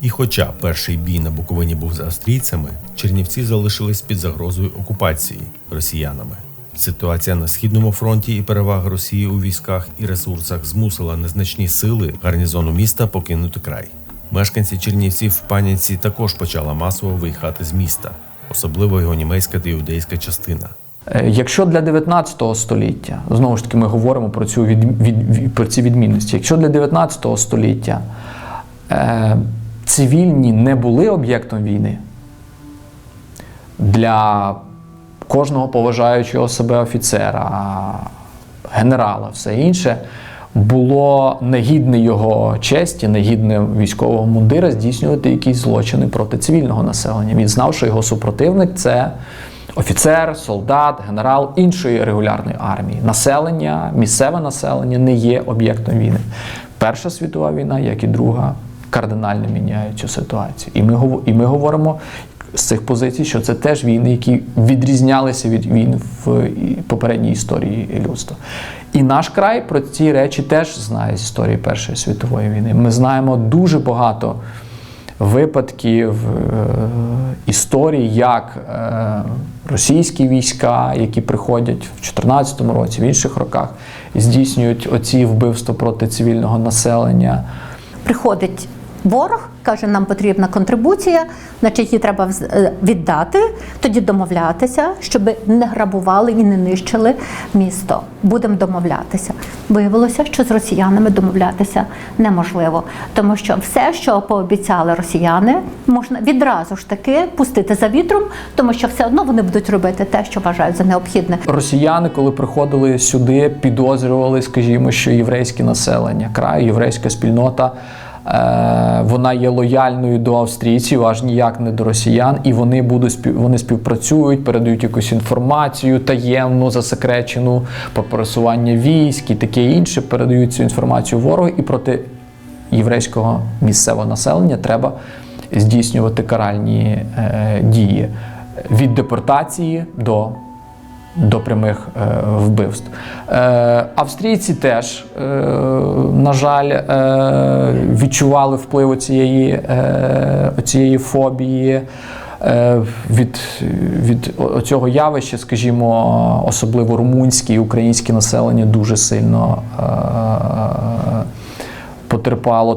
І хоча перший бій на Буковині був з австрійцями, Чернівці залишились під загрозою окупації росіянами. Ситуація на східному фронті і перевага Росії у військах і ресурсах змусила незначні сили гарнізону міста покинути край. Мешканці Чернівців в паніці також почала масово виїхати з міста, особливо його німецька та іудейська частина. Е, Якщо для 19 століття, знову ж таки, ми говоримо про, цю від, від, від- про ці відмінності, якщо для 19 століття е, цивільні не були об'єктом війни, для кожного поважаючого себе офіцера, генерала, все інше, було негідне його честі, негідне військового мундира здійснювати якісь злочини проти цивільного населення. Він знав, що його супротивник це офіцер, солдат, генерал іншої регулярної армії. Населення, місцеве населення не є об'єктом війни. Перша світова війна, як і друга, кардинально міняють цю ситуацію. І ми, і ми говоримо з цих позицій, що це теж війни, які відрізнялися від війн в попередній історії людства. І наш край про ці речі теж знає з історії Першої світової війни. Ми знаємо дуже багато випадків е, історії, як е, російські війська, які приходять в 2014 році, в інших роках, здійснюють оці вбивства проти цивільного населення. Приходить ворог, каже, нам потрібна контрибуція, значить її треба е, віддати, тоді домовлятися, щоб не грабували і не нищили місто. Будемо домовлятися. Виявилося, що з росіянами домовлятися неможливо, тому що все, що пообіцяли росіяни, можна відразу ж таки пустити за вітром, тому що все одно вони будуть робити те, що вважають за необхідне. Росіяни, коли приходили сюди, підозрювали, скажімо, що єврейське населення краю, єврейська спільнота. Е, Вона є лояльною до австрійців, аж ніяк не до росіян, і вони будуть вони співпрацюють, передають якусь інформацію таємну, засекречену про пересування військ і таке інше. Передають цю інформацію ворогу, і проти єврейського місцевого населення треба здійснювати каральні е, дії від депортації до до прямих е, вбивств. Е, австрійці теж, е, на жаль, відчували вплив цієї, цієї фобії. Від, від цього явища, скажімо, особливо румунське і українське населення дуже сильно е, потерпало.